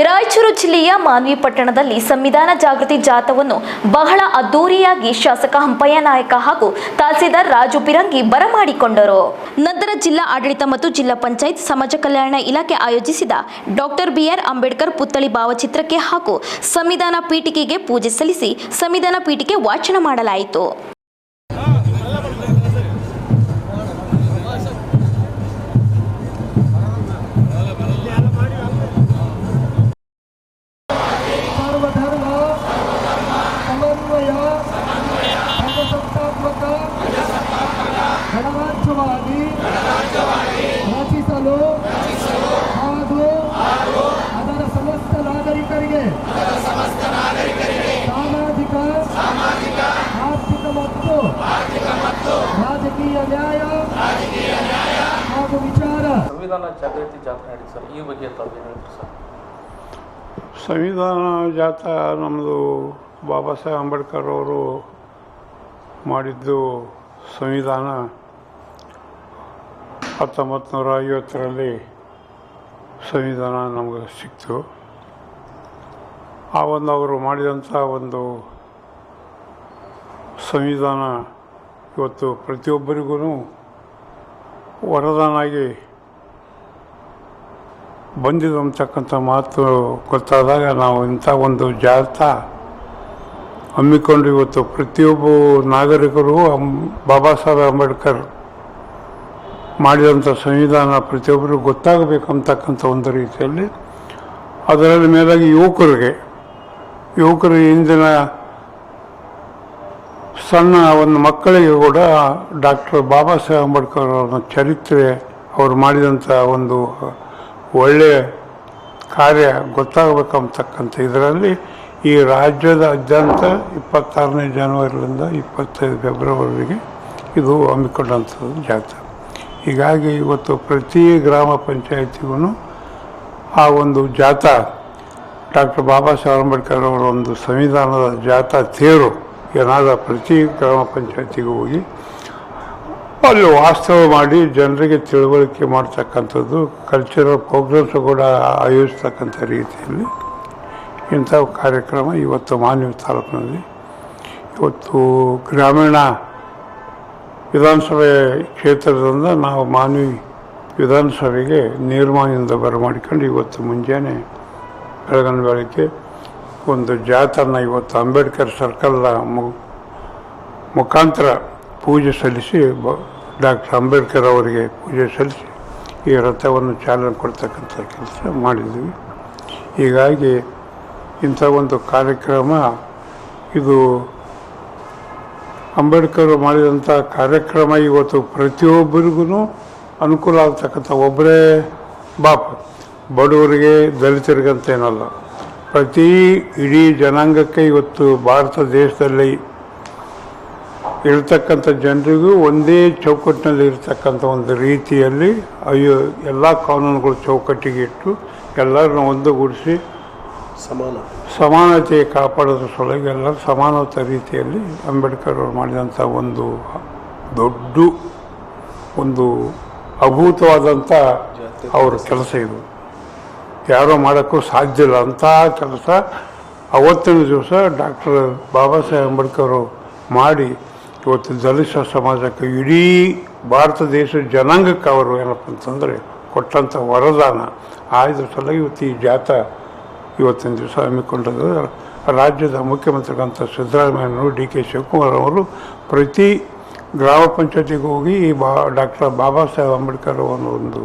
ರಾಯಚೂರು ಜಿಲ್ಲೆಯ ಮಾನ್ವಿ ಪಟ್ಟಣದಲ್ಲಿ ಸಂವಿಧಾನ ಜಾಗೃತಿ ಜಾಥವನ್ನು ಬಹಳ ಅದ್ದೂರಿಯಾಗಿ ಶಾಸಕ ಹಂಪಯ್ಯ ನಾಯಕ ಹಾಗೂ ತಹಸೀಲ್ದಾರ್ ರಾಜು ಪಿರಂಗಿ ಬರಮಾಡಿಕೊಂಡರು. ನಂತರ ಜಿಲ್ಲಾ ಆಡಳಿತ ಮತ್ತು ಜಿಲ್ಲಾ ಪಂಚಾಯತ್ ಸಮಾಜ ಕಲ್ಯಾಣ ಇಲಾಖೆ ಆಯೋಜಿಸಿದ ಡಾಕ್ಟರ್ ಬಿಆರ್ ಅಂಬೇಡ್ಕರ್ ಪುತ್ಥಳಿ ಭಾವಚಿತ್ರಕ್ಕೆ ಹಾಗೂ ಸಂವಿಧಾನ ಪೀಠಿಕೆಗೆ ಪೂಜೆ ಸಲ್ಲಿಸಿ ಸಂವಿಧಾನ ಪೀಠಿಕೆ ವಾಚನ ಮಾಡಲಾಯಿತು. ಗಣರಾಜ್ಯವಾಗಿ ರಚಿಸಲು ಹಾಗೂ ಅದರ ಸಮಸ್ತ ನಾಗರಿಕರಿಗೆ ಸಾಮಾಜಿಕ ಆರ್ಥಿಕ ಮತ್ತು ರಾಜಕೀಯ ನ್ಯಾಯ ಹಾಗೂ ವಿಚಾರ. ಸಂವಿಧಾನ ಜಾಗೃತಿ ಜಾತ್ರೆ ಸರ್. ಈ ಬಗ್ಗೆ ತಾವು ಸರ್? ಸಂವಿಧಾನ ಜಾಥಾ ನಮ್ಮದು ಬಾಬಾ ಸಾಹೇಬ್ ಅಂಬೇಡ್ಕರ್ ಅವರು ಮಾಡಿದ್ದು ಸಂವಿಧಾನ. ಹತ್ತೊಂಬತ್ತು ನೂರ ಐವತ್ತರಲ್ಲಿ ಸಂವಿಧಾನ ನಮಗೆ ಸಿಕ್ತು. ಆ ಒಂದು ಅವರು ಮಾಡಿದಂಥ ಒಂದು ಸಂವಿಧಾನ ಇವತ್ತು ಪ್ರತಿಯೊಬ್ಬರಿಗೂ ವರದಾನಾಗಿ ಬಂದಿದ್ದು ಬಂದಿದೆ ಅಂತಕ್ಕಂಥ ಮಾತು ಗೊತ್ತಾದಾಗ ನಾವು ಇಂಥ ಒಂದು ಜಾಥಾ ಹಮ್ಮಿಕೊಂಡು ಇವತ್ತು ಪ್ರತಿಯೊಬ್ಬ ನಾಗರಿಕರು ಬಾಬಾ ಸಾಹೇಬ್ ಅಂಬೇಡ್ಕರ್ ಮಾಡಿದಂಥ ಸಂವಿಧಾನ ಪ್ರತಿಯೊಬ್ಬರು ಗೊತ್ತಾಗಬೇಕಂತಕ್ಕಂಥ ಒಂದು ರೀತಿಯಲ್ಲಿ, ಅದರಲ್ಲಿ ಮೇಲಾಗಿ ಯುವಕರಿಗೆ, ಯುವಕರು ಇಂದಿನ ಸಣ್ಣ ಒಂದು ಮಕ್ಕಳಿಗೆ ಕೂಡ ಡಾಕ್ಟರ್ ಬಾಬಾ ಸಾಹೇಬ್ ಅಂಬೇಡ್ಕರ್ ಅವರ ಚರಿತ್ರೆ ಅವರು ಮಾಡಿದಂಥ ಒಂದು ಒಳ್ಳೆಯ ಕಾರ್ಯ ಗೊತ್ತಾಗಬೇಕಂತಕ್ಕಂಥ ಇದರಲ್ಲಿ ಈ ರಾಜ್ಯದಾದ್ಯಂತ ಇಪ್ಪತ್ತಾರನೇ ಜನವರಿಯಿಂದ ಇಪ್ಪತ್ತೈದು ಫೆಬ್ರವರಿಗೆ ಇದು ಹಮ್ಮಿಕೊಂಡಂಥದ್ದು ಜಾತ್ರೆ. ಹೀಗಾಗಿ ಇವತ್ತು ಪ್ರತಿ ಗ್ರಾಮ ಪಂಚಾಯತಿಗೂ ಆ ಒಂದು ಜಾಥಾ, ಡಾಕ್ಟರ್ ಬಾಬಾ ಸಾಹೇಬ್ ಅಂಬೇಡ್ಕರ್ ಅವರ ಒಂದು ಸಂವಿಧಾನದ ಜಾಥಾ ತೇರು ಏನಾದ ಪ್ರತಿ ಗ್ರಾಮ ಪಂಚಾಯತಿಗೂ ಹೋಗಿ, ಅಲ್ಲಿ ವಾಸ್ತವ ಮಾಡಿ ಜನರಿಗೆ ತಿಳುವಳಿಕೆ ಮಾಡ್ತಕ್ಕಂಥದ್ದು ಕಲ್ಚರಲ್ ಪ್ರೋಗ್ರಾಮ್ಸ್ ಕೂಡ ಆಯೋಜಿಸ್ತಕ್ಕಂಥ ರೀತಿಯಲ್ಲಿ ಇಂಥ ಕಾರ್ಯಕ್ರಮ ಇವತ್ತು ಮಾನ್ಯ ತಾಲೂಕಿನಲ್ಲಿ ಇವತ್ತು ಗ್ರಾಮೀಣ ವಿಧಾನಸಭೆ ಕ್ಷೇತ್ರದಿಂದ ನಾವು ಮಾನ್ವಿ ವಿಧಾನಸಭೆಗೆ ನಿರ್ಮಾಣದಿಂದ ಬರಮಾಡಿಕೊಂಡು ಇವತ್ತು ಮುಂಜಾನೆ ಬೆಳಗಿನ ಬೆಳಗ್ಗೆ ಒಂದು ಜಾಥಾನ ಇವತ್ತು ಅಂಬೇಡ್ಕರ್ ಸರ್ಕಲ್ನ ಮು, ಮುಖಾಂತರ ಪೂಜೆ ಸಲ್ಲಿಸಿ ಡಾಕ್ಟರ್ ಅಂಬೇಡ್ಕರ್ ಅವರಿಗೆ ಪೂಜೆ ಸಲ್ಲಿಸಿ ಈ ರಥವನ್ನು ಚಾಲನೆ ಕೊಡ್ತಕ್ಕಂಥ ಕೆಲಸ ಮಾಡಿದ್ವಿ. ಹೀಗಾಗಿ ಇಂಥ ಒಂದು ಕಾರ್ಯಕ್ರಮ ಇದು ಅಂಬೇಡ್ಕರ್ ಮಾಡಿದಂಥ ಕಾರ್ಯಕ್ರಮ ಇವತ್ತು ಪ್ರತಿಯೊಬ್ಬರಿಗೂ ಅನುಕೂಲ ಆಗ್ತಕ್ಕಂಥ ಒಬ್ಬರೇ ಬಾಪ. ಬಡವರಿಗೆ, ದಲಿತರಿಗಂತೇನಲ್ಲ. ಪ್ರತಿ ಇಡೀ ಜನಾಂಗಕ್ಕೆ ಇವತ್ತು ಭಾರತ ದೇಶದಲ್ಲಿ ಇರ್ತಕ್ಕಂಥ ಜನರಿಗೂ ಒಂದೇ ಚೌಕಟ್ಟಿನಲ್ಲಿ ಇರ್ತಕ್ಕಂಥ ಒಂದು ರೀತಿಯಲ್ಲಿ ಅಯ್ಯೋ, ಎಲ್ಲ ಕಾನೂನುಗಳು ಚೌಕಟ್ಟಿಗೆ ಇಟ್ಟು ಎಲ್ಲರನ್ನ ಒಂದುಗೂಡಿಸಿ ಸಮಾನ. ಸಮಾನತೆ ಕಾಪಾಡೋದ್ರ ಸಲುವಾಗಿ ಎಲ್ಲರೂ ಸಮಾನತೆ ರೀತಿಯಲ್ಲಿ ಅಂಬೇಡ್ಕರ್ ಅವರು ಮಾಡಿದಂಥ ಒಂದು ದೊಡ್ಡ ಒಂದು ಅಭೂತವಾದಂಥ ಅವರ ಕೆಲಸ ಇದು. ಯಾರೋ ಮಾಡೋಕ್ಕೂ ಸಾಧ್ಯ ಇಲ್ಲ. ಅಂಥ ಕೆಲಸ ಅವತ್ತಿನ ದಿವಸ ಡಾಕ್ಟರ್ ಬಾಬಾ ಸಾಹೇಬ್ ಅಂಬೇಡ್ಕರ್ ಅವರು ಮಾಡಿ ಇವತ್ತು ದಲಿತ ಸಮಾಜಕ್ಕೆ ಇಡೀ ಭಾರತ ದೇಶದ ಜನಾಂಗಕ್ಕೆ ಅವರು ಏನಪ್ಪ ಅಂತಂದರೆ ಕೊಟ್ಟಂಥ ವರದಾನ. ಆಯ್ದ ಸಲ ಇವತ್ತು ಈ ಜಾಥಾ ಇವತ್ತಿನ ದಿವಸ ಹಮ್ಮಿಕೊಂಡದ್ದು. ರಾಜ್ಯದ ಮುಖ್ಯಮಂತ್ರಿಗಳಂತ ಸಿದ್ದರಾಮಯ್ಯನವರು ಡಿ ಕೆ ಶಿವಕುಮಾರ್ ಅವರು ಪ್ರತಿ ಗ್ರಾಮ ಪಂಚಾಯತಿಗೆ ಹೋಗಿ ಈ ಬಾ ಡಾಕ್ಟರ್ ಬಾಬಾ ಸಾಹೇಬ್ ಅಂಬೇಡ್ಕರ್ ಅವರ ಒಂದು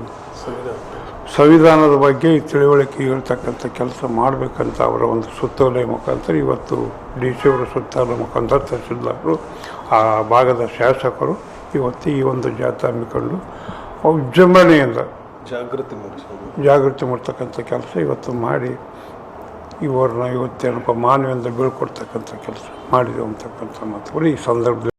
ಸಂವಿಧಾನದ ಬಗ್ಗೆ ತಿಳುವಳಿಕೆ ಹೇಳ್ತಕ್ಕಂಥ ಕೆಲಸ ಮಾಡಬೇಕಂತ ಅವರ ಒಂದು ಸುತ್ತೋಲೆ ಮುಖಾಂತರ ಇವತ್ತು ಡಿ ಸಿ ಅವರ ಸುತ್ತೋಲೆ ಮುಖಾಂತರ ತಹಸೀಲ್ದಾರರು ಆ ಭಾಗದ ಶಾಸಕರು ಇವತ್ತು ಈ ಒಂದು ಜಾಥಾ ಹಮ್ಮಿಕೊಂಡು ವಿಜೃಂಭಣೆಯಿಂದ ಜಾಗೃತಿ ಮೂಡಿಸ ಜಾಗೃತಿ ಮೂಡ್ತಕ್ಕಂಥ ಕೆಲಸ ಇವತ್ತು ಮಾಡಿ ಇವರನ್ನ ಇವತ್ತೇನಪ್ಪ ಮಾನವಿಯಿಂದ ಬೀಳ್ಕೊಡ್ತಕ್ಕಂಥ ಕೆಲಸ ಮಾಡಿದೆವು ಅಂತಕ್ಕಂಥ ಮಾತುಗಳು ಈ ಸಂದರ್ಭದಲ್ಲಿ